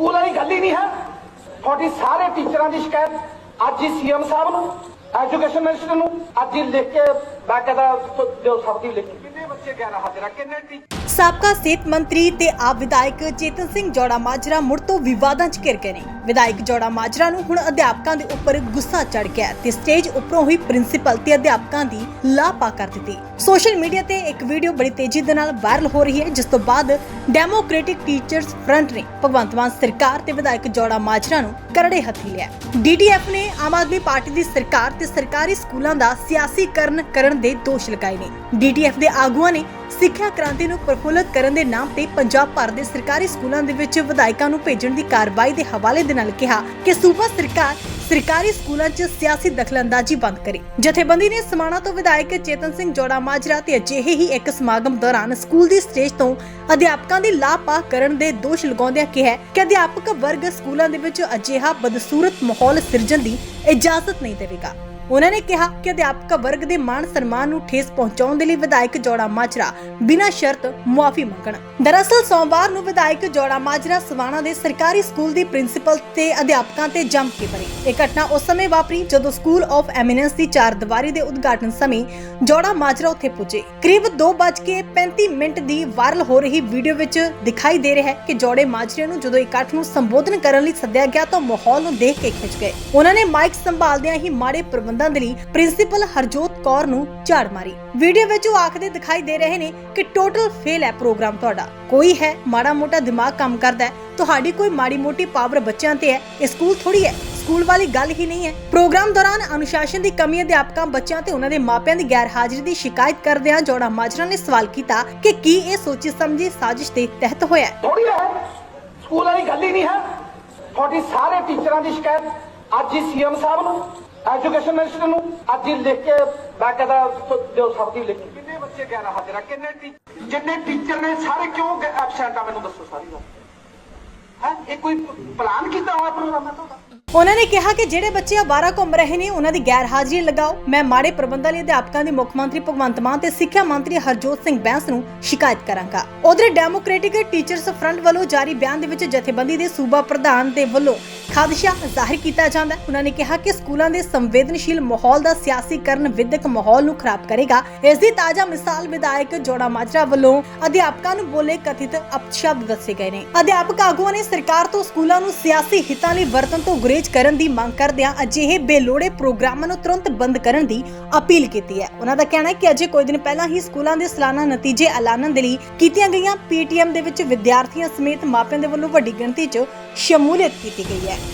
School ਵਾਲੀ ਗੱਲ ਹੀ ਨਹੀਂ ਹੈ। ਤੁਹਾਡੀ ਸਾਰੇ ਟੀਚਰਾਂ ਦੀ ਸ਼ਿਕਾਇਤ ਅੱਜ ਹੀ ਸੀਐਮ ਸਾਹਿਬ ਨੂੰ, ਐਜੂਕੇਸ਼ਨ ਮਿਨਿਸਟਰ ਨੂੰ, ਅੱਜ ਹੀ ਲਿਖ ਕੇ ਬਾਕਾਇਦਾ ਦਿਓ ਸਭ ਦੀ ਲਿਖ ਕਿੰਨੇ ਬੱਚੇ ਗੈਰ ਹਾਜ਼ਰ ਆ? ਕਿੰਨੇ ਟੀਚਰ ਸਾਬਕਾ ਸਿਹਤ ਮੰਤਰੀ ਤੇ ਆਪ ਵਿਧਾਇਕ ਚੇਤਨ ਸਿੰਘ ਜੋੜਾ ਮਾਜਰਾ ਮੁੜ ਤੋਂ ਵਿਵਾਦਾਂ 'ਚ ਘਿਰ ਗਏ ਨੇ। ਵਿਧਾਇਕ ਜੋੜਾ ਮਾਜਰਾ ਨੂੰ ਹੁਣ ਅਧਿਆਪਕਾਂ ਦੇ ਉੱਪਰ ਗੁੱਸਾ ਚੜ ਗਿਆ ਤੇ ਸਟੇਜ ਉੱਪਰੋਂ ਹੀ ਪ੍ਰਿੰਸੀਪਲ ਤੇ ਅਧਿਆਪਕਾਂ ਦੀ ਲਾਪਾ ਕਰ ਦਿੱਤੀ। ਸੋਸ਼ਲ ਮੀਡੀਆ ਤੇ ਇੱਕ ਵੀਡੀਓ ਬੜੀ ਤੇਜ਼ੀ ਦੇ ਨਾਲ ਵਾਇਰਲ ਹੋ ਰਹੀ ਹੈ, ਜਿਸ ਤੋਂ ਬਾਅਦ ਡੈਮੋਕ੍ਰੈਟਿਕ ਟੀਚਰਸ ਫਰੰਟ ਨੇ ਭਗਵੰਤ ਮਾਨ ਸਰਕਾਰ ਤੇ ਵਿਧਾਇਕ ਜੋੜਾ ਮਾਜਰਾ ਨੂੰ ਕਰੜੇ ਹੱਥੀ ਲਿਆ ਡੀਡੀਐਫ ਨੇ ਆਮ ਆਦਮੀ ਪਾਰਟੀ ਦੀ ਸਰਕਾਰ ਤੇ ਸਰਕਾਰੀ ਸਕੂਲਾਂ ਦਾ ਸਿਆਸੀਕਰਨ ਕਰਨ ਦੇ ਦੋਸ਼ ਲਗਾਏ ਨੇ। ਡੀਡੀਐਫ ਦੇ ਆਗੂਆਂ ਨੇ ਸਿੱਖਿਆ ਕ੍ਰਾਂਤੀ ਨੂੰ ਪ੍ਰਫੁੱਲਤ ਕਰਨ ਦੇ ਨਾਮ ਤੇ ਪੰਜਾਬ ਭਰ ਦੇ ਸਰਕਾਰੀ ਸਕੂਲਾਂ ਦੇ ਵਿੱਚ ਵਿਧਾਇਕਾਂ ਨੂੰ ਭੇਜਣ ਦੀ ਕਾਰਵਾਈ ਦੇ ਹਵਾਲੇ ਦੇ ਨਾਲ ਕਿਹਾ ਕਿ ਸੂਬਾ ਸਰਕਾਰ ਸਰਕਾਰੀ ਸਕੂਲਾਂ 'ਚ ਸਿਆਸੀ ਦਖਲਅੰਦਾਜ਼ੀ ਬੰਦ ਕਰੇ। ਜਥੇਬੰਦੀ ਨੇ ਸਮਾਣਾ ਤੋਂ ਵਿਧਾਇਕ ਚੇਤਨ ਸਿੰਘ ਜੋੜਾ ਮਾਜਰਾ ਤੇ ਅਜਿਹੇ ਹੀ ਇੱਕ ਸਮਾਗਮ ਦੌਰਾਨ ਸਕੂਲ ਦੀ ਸਟੇਜ ਤੋਂ ਅਧਿਆਪਕਾਂ ਦੀ ਲਾਪਾ ਕਰਨ ਦੇ ਦੋਸ਼ ਲਗਾਉਂਦਿਆਂ ਕਿਹਾ ਕਿ ਅਧਿਆਪਕ ਵਰਗ ਸਕੂਲਾਂ ਦੇ ਵਿੱਚ ਅਜਿਹਾ ਬਦਸੂਰਤ ਮਾਹੌਲ ਸਿਰਜਣ ਦੀ ਇਜਾਜ਼ਤ ਨਹੀਂ ਦੇਵੇਗਾ। ਉਹਨਾਂ ਨੇ ਕਿਹਾ ਕਿ ਅਧਿਆਪਕ ਵਰਗ ਦੇ ਮਾਣ ਸਨਮਾਨ ਨੂੰ ਠੇਸ ਪਹੁੰਚਾਉਣ ਦੇ ਲਈ ਵਿਧਾਇਕ ਜੋੜਾ ਮਾਜਰਾ ਬਿਨਾਂ ਸ਼ਰਤ ਮੁਆਫੀ ਮੰਗਣ। ਦਰਅਸਲ ਸੋਮਵਾਰ ਨੂੰ ਵਿਧਾਇਕ ਜੋੜਾ ਮਾਜਰਾ ਸਵਾਣਾ ਦੇ ਸਰਕਾਰੀ ਸਕੂਲ ਦੀ ਪ੍ਰਿੰਸੀਪਲ ਤੇ ਅਧਿਆਪਕਾਂ ਤੇ ਜੰਮ ਕੇ ਪਰੇ। ਇਹ ਘਟਨਾ ਉਸ ਸਮੇਂ ਵਾਪਰੀ ਜਦੋਂ ਸਕੂਲ ਆਫ ਐਮੀਨੈਂਸ ਦੀ ਚਾਰ ਦੀਵਾਰੀ ਦੇ ਉਦਘਾਟਨ ਸਮੇਂ ਜੋੜਾ ਮਾਜਰਾ ਉੱਥੇ ਪੁੱਜੇ। ਕਰੀਬ 2:35 ਮਿੰਟ ਦੀ ਵਾਇਰਲ ਹੋ ਰਹੀ ਵੀਡੀਓ ਵਿੱਚ ਦਿਖਾਈ ਦੇ ਰਿਹਾ ਹੈ ਕਿ ਜੋੜੇ ਮਾਜਰੇ ਨੂੰ ਜਦੋਂ ਇਕੱਠ ਨੂੰ ਸੰਬੋਧਨ ਕਰਨ ਲਈ ਸੱਦਿਆ ਗਿਆ ਤਾਂ ਮਾਹੌਲ ਨੂੰ ਦੇਖ ਕੇ ਖਿੱਚ ਗਏ। ਉਹਨਾਂ ਨੇ ਮਾਈਕ ਸੰਭਾਲਦਿਆਂ ਹੀ ਮਾੜੇ ਪ੍ਰਬੰਧਾਂ ਦੇ ਲਈ ਪ੍ਰਿੰਸੀਪਲ ਹਰਜੋਤ ਕੌਰ ਨੂੰ ਝਾੜ ਮਾਰੀ। ਵੀਡੀਓ ਵਿੱਚ ਉਹ ਆਖਦੇ ਦਿਖਾਈ ਦੇ ਰਹੇ ਨੇ ਕਿ ਟੋਟਲ ਫੇਲ ਹੈ ਪ੍ਰੋਗਰਾਮ ਤੁਹਾਡਾ। ਕੋਈ ਹੈ, ਮਾੜਾ ਮੋਟਾ ਦਿਮਾਗ ਕੰਮ ਕਰਦਾ ਹੈ, ਤੁਹਾਡੀ ਕੋਈ ਮਾੜੀ ਮੋਟੀ ਪਾਵਰ ਬੱਚਿਆਂ ਤੇ ਹੈ, ਇਹ ਸਕੂਲ ਥੋੜੀ ਹੈ ਸਕੂਲ ਵਾਲੀ ਗੱਲ ਹੀ ਨਹੀਂ ਹੈ। ਪ੍ਰੋਗਰਾਮ ਦੌਰਾਨ ਅਨੁਸ਼ਾਸਨ ਦੀ ਕਮੀ ਅਧਿਆਪਕਾਂ ਬੱਚਿਆਂ ਤੇ ਉਹਨਾਂ ਦੇ ਮਾਪਿਆਂ ਦੀ ਗੈਰ ਹਾਜ਼ਰੀ ਦੀ ਸ਼ਿਕਾਇਤ ਕਰਦਿਆਂ ਜੋੜਾ ਮਾਜਰਾ ਨੇ ਸਵਾਲ ਕੀਤਾ ਕਿ ਕੀ ਇਹ ਸੋਚੀ ਸਮਝੀ ਸਾਜ਼ਿਸ਼ ਦੇ ਤਹਿਤ ਹੋਇਆ ਥੋੜੀ ਹੈ ਸਕੂਲ ਵਾਲੀ ਗੱਲ ਹੀ ਨਹੀਂ ਹੈ। ਤੁਹਾਡੀ ਸਾਰੇ ਟੀਚਰਾਂ ਦੀ ਸ਼ਿਕਾਇਤ ਅੱਜ ਹੀ ਸੀਐਮ ਸਾਹਿਬ ਨੂੰ ਐਜੂਕੇਸ਼ਨ ਮਿਨਿਸਟਰ ਨੂੰ ਅੱਜ ਹੀ ਲਿਖ ਕੇ ਬਾਕਾਇਦਾ ਦਿਓ ਸਭ ਦੀ ਲਿਖ ਕਿੰਨੇ ਬੱਚੇ ਗੈਰ ਹਾਜ਼ਰ ਆ? ਕਿੰਨੇ ਟੀ- ਜਿੰਨੇ ਟੀਚਰ ਨੇ ਸਾਰੇ ਕਿਉਂ ਐਬਸੈਂਟ ਆ? ਮੈਨੂੰ ਦੱਸੋ ਸਾਰੀ ਗੱਲ। ਹੈ? ਇਹ ਕੋਈ ਪਲਾਨ ਕੀਤਾ ਹੋਇਆ ਪ੍ਰੋਗਰਾਮ ਹੈ ਤੁਹਾਡਾ? ਉਹਨਾਂ ਨੇ ਕਿਹਾ ਕਿ ਜਿਹੜੇ ਬੱਚੇ ਆਵਾਰਾ ਘੁੰਮ ਰਹੇ ਨੇ, ਉਹਨਾਂ ਦੀ ਗੈਰ ਹਾਜ਼ਰੀ ਲਗਾਓ। ਮੈਂ ਮਾੜੇ ਪ੍ਰਬੰਧਾਂ ਲਈ ਅਧਿਆਪਕਾਂ ਦੀ ਮੁੱਖ ਮੰਤਰੀ ਭਗਵੰਤ ਮਾਨ ਤੇ ਸਿੱਖਿਆ ਮੰਤਰੀ ਹਰਜੋਤ ਸਿੰਘ ਬੈਂਸ ਨੂੰ ਸ਼ਿਕਾਇਤ ਕਰਾਂਗਾ। ਉਧਰ ਡੈਮੋਕ੍ਰੈਟਿਕ ਟੀਚਰਸ ਫਰੰਟ ਵੱਲੋਂ ਜਾਰੀ ਬਿਆਨ ਦੇ ਵਿੱਚ ਜਥੇਬੰਦੀ ਦੇ ਸੂਬਾ ਪ੍ਰਧਾਨ ਦੇ ਵੱਲੋਂ ਖਾਦਸ਼ਾ ਜ਼ਾਹਿਰ ਕੀਤਾ ਜਾਂਦਾ ਹੈ। ਉਹਨਾਂ ਨੇ ਕਿਹਾ ਕਿ ਸਕੂਲਾਂ ਦੇ ਸੰਵੇਦਨਸ਼ੀਲ ਮਾਹੌਲ ਦਾ ਸਿਆਸੀਕਰਨ ਵਿਦਿਅਕ ਮਾਹੌਲ ਨੂੰ ਖਰਾਬ ਕਰੇਗਾ। ਇਸ ਦੀ ਤਾਜ਼ਾ ਮਿਸਾਲ ਵਿਧਾਇਕ ਜੋੜਾ ਮਾਜਰਾ ਵੱਲੋਂ ਅਧਿਆਪਕਾਂ ਨੂੰ ਬੋਲੇ ਕਥਿਤ ਅਪਸ਼ਬਦ ਦੱਸੇ ਗਏ ਨੇ। ਅਧਿਆਪਕ ਆਗੂਆਂ ਨੇ ਸਰਕਾਰ ਤੋਂ ਸਕੂਲਾਂ ਨੂੰ ਸਿਆਸੀ ਹਿੱਤਾਂ ਲਈ ਵਰਤਣ ਤੋਂ ਗੁਰੇਜ਼ ਕਰਨ ਦੀ ਮੰਗ ਕਰਦਿਆਂ ਅਜਿਹੇ ਬੇਲੋੜੇ ਪ੍ਰੋਗਰਾਮਾਂ ਨੂੰ ਤੁਰੰਤ ਬੰਦ ਕਰਨ ਦੀ ਅਪੀਲ ਕੀਤੀ ਹੈ। ਉਹਨਾਂ ਦਾ ਕਹਿਣਾ ਹੈ ਕਿ ਅਜੇ ਕੁਝ ਦਿਨ ਪਹਿਲਾਂ ਹੀ ਸਕੂਲਾਂ ਦੇ ਸਾਲਾਨਾ ਨਤੀਜੇ ਐਲਾਨਣ ਦੇ ਲਈ ਕੀਤੀਆਂ ਗਈਆਂ ਪੀਟੀਐਮ ਦੇ ਵਿੱਚ ਵਿਦਿਆਰਥੀਆਂ ਸਮੇਤ ਮਾਪਿਆਂ ਦੇ ਵੱਲੋਂ ਵੱਡੀ ਗਿਣਤੀ 'ਚ ਸ਼ਮੂਲੀਅਤ ਕੀਤੀ ਗਈ ਹੈ।